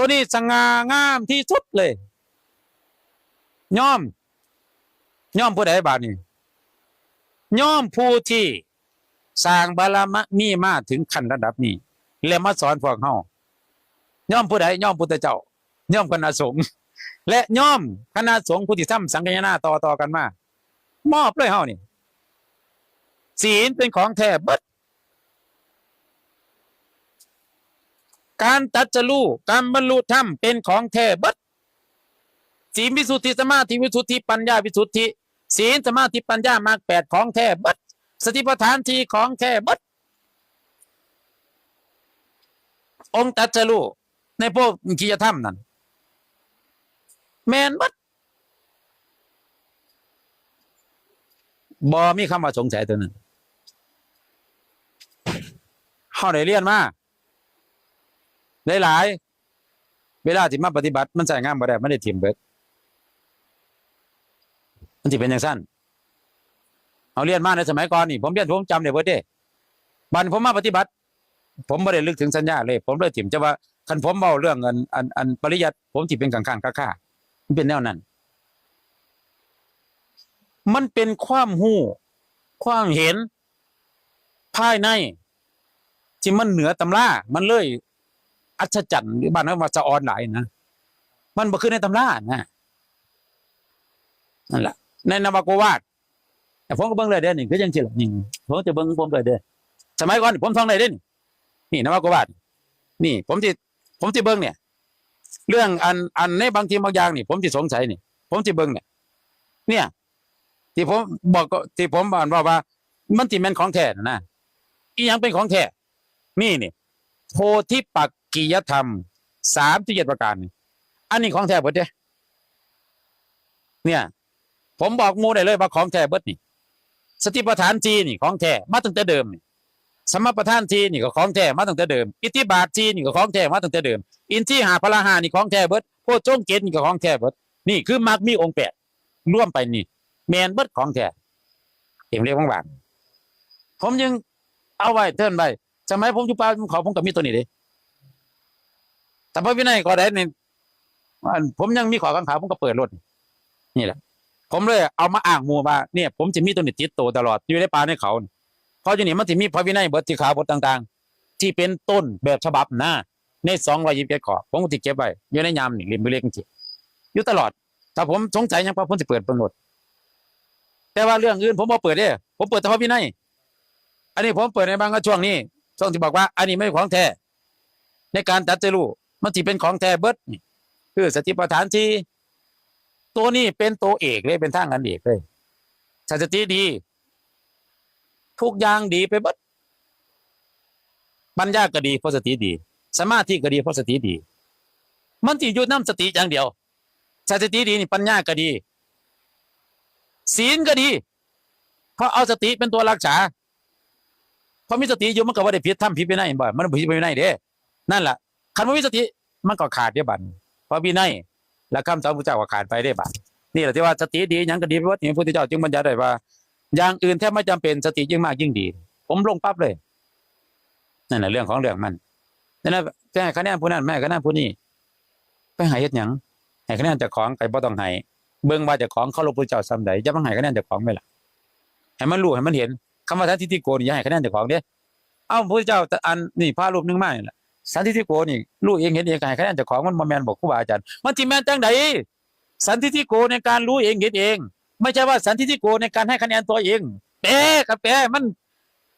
ตัวนี้สง่างามที่สุดเลยย่อมย่อมผู้ใดบาดนี้ย่อมผู้ที่สร้างบารมีมาถึงขั้นระดับนี้ และมาสอนพวกเฮาย่อมผู้ใดย่อมพุทธเจ้า ย่อมคณะสงฆ์และย่อมคณะสงฆ์ผู้ที่ทำสังฆนาต่อต่อกันมามอบเลยเฮานี่ศีลเป็นของแท้เบิด การตัดจะรู้การบรรลุธรรมเป็นของแท้เบิดศีลวิสุทธิสมาธิวิสุทธิปัญญาวิสุทธิศีลสมาธิปัญญามากแปดของแท้เบิดสติปัฏฐานทีของแท้เบิดองค์ตัดจะรู้ในพวกกิจธรรมนั่นแมนเบิดบอมีคำว่าสงสัยตัวหนึ่งเขาได้เรียนมา หลายๆเวลาที่มาปฏิบัติมันใส่งามบ่ได้ไม่ได้ถิ่มเบิดมันสิเป็นอย่างสั้นเอาเรียนมาในสมัยก่อนนี่ผมเรียนผมจำได้เบิดเด้บันผมมาปฏิบัติ ผมไม่ได้ลึกถึงสัญญาเลย ผมเลยถิ่มจะว่าคันผมเบาเรื่องเงินอันอันปริยัติผมที่เป็นกลางๆค่าๆมันเป็นแนวนั้น มันเป็นความหู้ความเห็นภายในที่มันเหนือตำรา มันเลย อัศจรรย์หรือบ้านนั้นว่าจะออนหลายนะมันบ่คือในตำรานะนั่นแหละในนวโกวาดแต่ผมก็เบิ่งเลยเด้อนี่คือยังสิล่ะนี่ผมจะเบิ่งผมเลยเด้อสมัยก่อนผมท่องได้เด้อนี่นี่นวโกวาดนี่ ผมที่ผมที่เบิ่งเนี่ย เรื่องอันอันในบางทีบางอย่างนี่ ผมที่สงสัยนี่ ผมที่เบิ่งเนี่ย เนี่ย ที่ผมบอกที่ผมบอกว่าว่า มันที่แม่นของแท้นะนะอีหยังเป็นของแท้นี่นี่โพธิปักกิยธรรมสามที่เจ็ดประการ อันนี้ของแท้เบิดเด้เนี่ย ผมบอกมูได้เลยว่าของแท้เบิดนี่สติปัฏฐานจีนี่ของแท้มาตั้งแต่เดิมนี่สมปัฏฐานจีนี่ก็ของแท้มาตั้งแต่เดิม อิทธิบาทจีนี่ก็ของแท้มาตั้งแต่เดิม อินทรีหาพละหานี่ของแท้เบิดโพชฌงเกตนี่ก็ของแท้เบิดนี่คือมรรคมีองค์แปดร่วมไปนี่แมนเบิดของแท้เห็นเรียกว่างบางผมยังเอาไว้เทินไว้สมัยผมอยู่ป่าผมขาผมก็มีตัวนี้เด้แต่พระวินัยก็ได้นี่ผมยังมีขอกังขาผมก็เปิดรถนี่แหละ ผมเลยเอามาอ้างมูว่าเนี่ย ผมจะมีตัวนี้ติดตัวตลอดอยู่ในป่าในเขาเพราะอยู่นี่มันจะมีพระวินัยบทที่ขาบทต่างๆ ที่เป็นต้นแบบฉบับหนะในสองร้อยยี่สิบเอ็ดข้อผมก็ติดเก็บไว้อยู่ในยามนี่ริมเล็กจริงอยู่ตลอด ถ้าผมสงสัยยังปะผมจะเปิดเปิดหมดแต่ว่าเรื่องอื่นผมบ่เปิดเด้ผมเปิดแต่พระวินัยอันนี้ผมเปิดในบางช่วงนี้ช่วงที่บอกว่า อันนี้ไม่ของแท้ในการตัดเจรู้ มันที่เป็นของแท้เบิดนี่คือสติปัฏฐานที่ตัวนี้เป็นตัวเอกเลยเป็นทางอันเอกเลยสติดี ทุกอย่างดีไปเบิดปัญญาก็ดีเพราะสติดี สมาธิก็ดีเพราะสติดี มันที่อยู่น้ำสติอย่างเดียวสติดีนี่ปัญญาก็ดี ศีลก็ดี เพราะเอาสติเป็นตัวรักษาเพราะมีสติอยู่มันก็ว่าได้ผิดทำผิดไปไหนบ่มันผิดไปไหนเด้ นั่นแหละ คันว่ามีสติมันก็ขาดเด้บัดเพราะวินัยและคำสอนพระเจ้าก็ขาดไปได้บัดนี่แหละที่ว่าสติดียังก็ดีเพราะว่าพระพุทธเจ้าจึงบัญญัติไว้ว่า อย่างอื่นแทบไม่จำเป็นสติยิ่งมากยิ่งดี ผมลงปั๊บเลยนั่นแหละเรื่องของเรื่องมันนั่นแหละจะให้คะแนนผู้นั้นไม่ให้คะแนนผู้นี้ไปหายเฮ็ดหยังให้คะแนนจากของใครบ่ต้องให้เบิ่งว่าจากของเขาลบพระเจ้าซ้ำใดจะมาให้คะแนนจากของไหมล่ะให้มันรู้ให้มันเห็นคำว่าทันทิฏฐิโกนี่อย่าให้คะแนนจากของเด้เอ้าพระเจ้าอันนี่พระรูปหนึงมานี่ล่ะ สันติทิโกนี่รู้เองเห็นเองให้คะแนนจากของมันบ่แมนบอกครูบาอาจารย์มันจิแมนจังใดสันติทิโกในการรู้เองเห็นเอง ไม่ใช่ว่าสันติทิโกในการให้คะแนนตัวเองแปรกับแปรมัน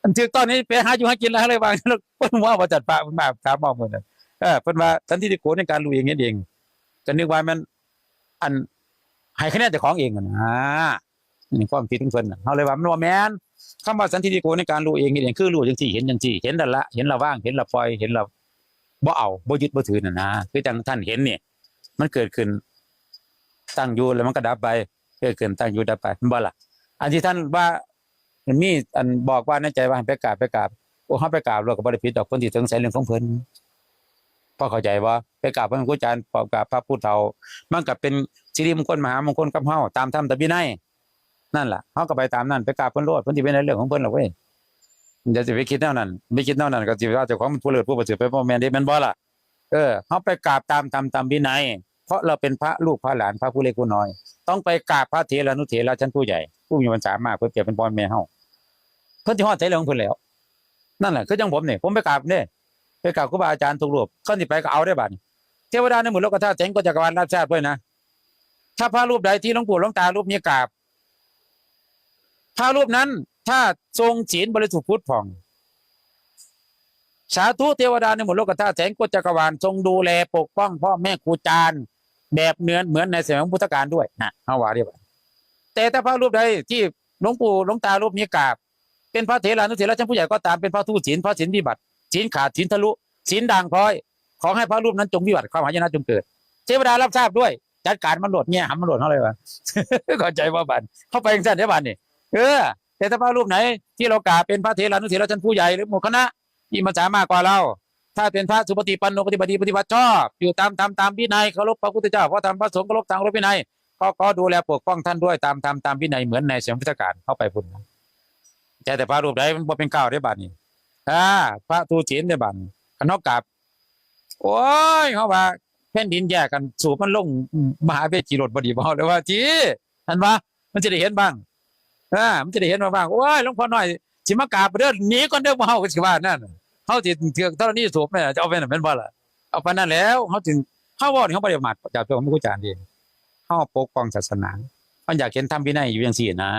มันถือตอนนี้แปรหาอยู่หากินแล้วเลยบางแล้วเพิ่นว่าว่าจัดปะเพิ่นมาถามมองเพิ่นน่ะเออเพิ่นว่าสันติทิโกในการรู้เองเห็นเองก็นึกว่ามัน อันให้คะแนนจากของเองนะนี่ความคิดของเพิ่นเฮาเลยว่ามันบ่แมนคำว่าสันติทิโกในการรู้เองเห็นเองคือรู้จังซี่เห็นจังซี่เห็นนั่นละเห็นละว่างเห็นละปล่อยเห็นละ บ่เอาบ่ยึดบ่ถือน่ะนะคือจังท่านเห็นเนี่ยมันเกิดขึ้น ตั้งอยู่แล้วมันก็ดับไปเกิดขึ้นตั้งอยู่ดับไปมันบ่ล่ะ อันที่ท่านว่ามันมีอันบอกว่าในใจว่าไปกราบไปกราบโอ้เฮาไปกราบเราก็บ่ได้ผิดดอกคนที่สงสัยเรื่องของเพิ่นพอเข้าใจว่าไปกราบพระครูอาจารย์ปอบกราบพระพุทธเฒ่ามันก็เป็นสิริมงคลมหามงคลกับเฮาตามธรรมตามวินัยนั่นล่ะเฮาก็ไปตามนั้นไปกราบเพิ่นโลดเพิ่นสิเป็นในเรื่องของเพิ่นหรอกเว้ย อย่าสิไปคิดแนวนั้นไม่คิดแนวนั้นก็สิว่าเจ้าของมันผู้เลิศผู้ประเสริฐไปบ่อแม่นเด้แม่นบ่ล่ะเออเขาไปกราบตามตามตามวินัย เพราะเราเป็นพระลูกพระหลานพระผู้เล็กผู้น้อย ต้องไปกราบพระเถรานุเถระชั้นผู้ใหญ่ ผู้มีวันสามารถเพื่อเปรียบเป็นพ่อแม่เฮาเพิ่นที่ฮอดใจเรื่องเพิ่นแล้วนั่นแหละคือจังผมเนี่ยผมไปกราบเนี่ยไปกราบครูบาอาจารย์ทุกรูปเขาสิไปก็เอาได้บัดเทวดาในหมู่โลกธาตุเจ๋งก็จักรวาลรับทราบด้วยนะถ้าพระรูปใดที่หลวงปู่หลวงตารูปนี้กราบพระรูปนั้น ถ้าทรงศีลบริสุทธิ์พุทธผ่อง สาธุเทวดาในหมู่โลกธาตุแสงกฎจักรวาลทรงดูแลปกป้องพ่อแม่ครูจารย์แบบเนื้อเหมือนในสมัยพุทธกาลด้วยนะเอาว่าเรียบร้อยแต่ถ้าพระรูปใดที่หลวงปู่หลวงตารูปนี้กราบ เป็นพระเถรานุเถระชั้นผู้ใหญ่ก็ตามเป็นพระทูตศีลพระศีลวิบัติศีลขาดศีลทะลุศีลด่างพร้อย ขอให้พระรูปนั้นจงวิบัติความหายนะจงเกิด เทวดารับทราบด้วยจัดการมันโหลดเนี่ยหำมันโหลดเขาเลยวะเข้าใจว่าบันเข้าไปย่างสั้นได้บันนี่เออ แต่ถ้าพระรูปไหน ที่เรากราบเป็นพระเถรานุเถระชั้นผู้ใหญ่หรือหมู่คณะที่มาสามารถกว่าเรา ถ้าเป็นพระสุปฏิปันโนปฏิบัติปฏิบัติชอบอยู่ตามตามตามวินัยเคารพพระพุทธเจ้าพระธรรมพระสงฆ์เคารพทางเคารพวินัยก็ก็ดูแลปกป้องท่านด้วยตามตามตามวินัยเหมือนในเสมัยพุทธกาลเข้าไปพุ่นแต่แต่พระรูปใดมันเป็นเก้าวได้บัดนี้อ่าพระทูจีนได้บัดขนอกกับโอ้ยเขาว่าแผ่นดินแยกกันสูบมันลงมหาเวทีรถบดีบ่เลยว่าจีท่านว่ามันจะได้เห็นบ้าง อ่ามันจะได้เห็นมาบ้างโอ้ยหลวงพ่อหน่อยสิมากราบเด้อหนีก่อนเด้อบ่เฮาก็สิว่านั่นเฮาสิเถือกตอนนี้สูบแม่จะเอาไปนั่นแม่นบ่ล่ะเอาไปนั่นแล้วเฮาจึงเฮาว่าเฮาบ่ได้ประมาจากตัวของผู้จารย์เองเฮาปกป้องศาสนาเฮาอยากเห็นธรรมวินัยอยู่จังซี่นะ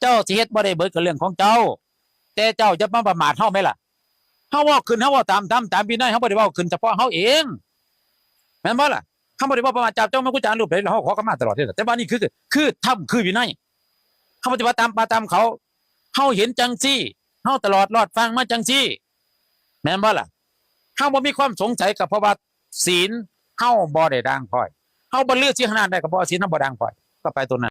เจ้าสิเฮ็ดบ่ได้เบิดกับเรื่องของเจ้า แต่เจ้าจะมาประมาทเฮาไหมล่ะเฮาเว้าขึ้นเฮาเว้าตามตามตามวินัยเฮาบ่ได้เว้าขึ้นเฉพาะเฮาเองแม่นบ่ล่ะเฮาบ่ได้เว้าประมาทจับเจ้ามากุจารรูปใดเฮาขอกันมาตลอดเด้อแต่ว่านี่คือคือธรรมคือวินัย เขาปฏิบัติตามปาตามเขาเขาเห็นจังซี่เขาตลอดรอดฟังมาจังซี่ แม่นบ่ล่ะเขาบ่มีความสงสัยกับเพราะว่าศีลเฮาบ่ได้ด่างพลอยเฮาบ่เลือกสิขนาดใดก็เพราะว่าศีลเฮาบ่ด่างพลอยก็ไปตัวนั้น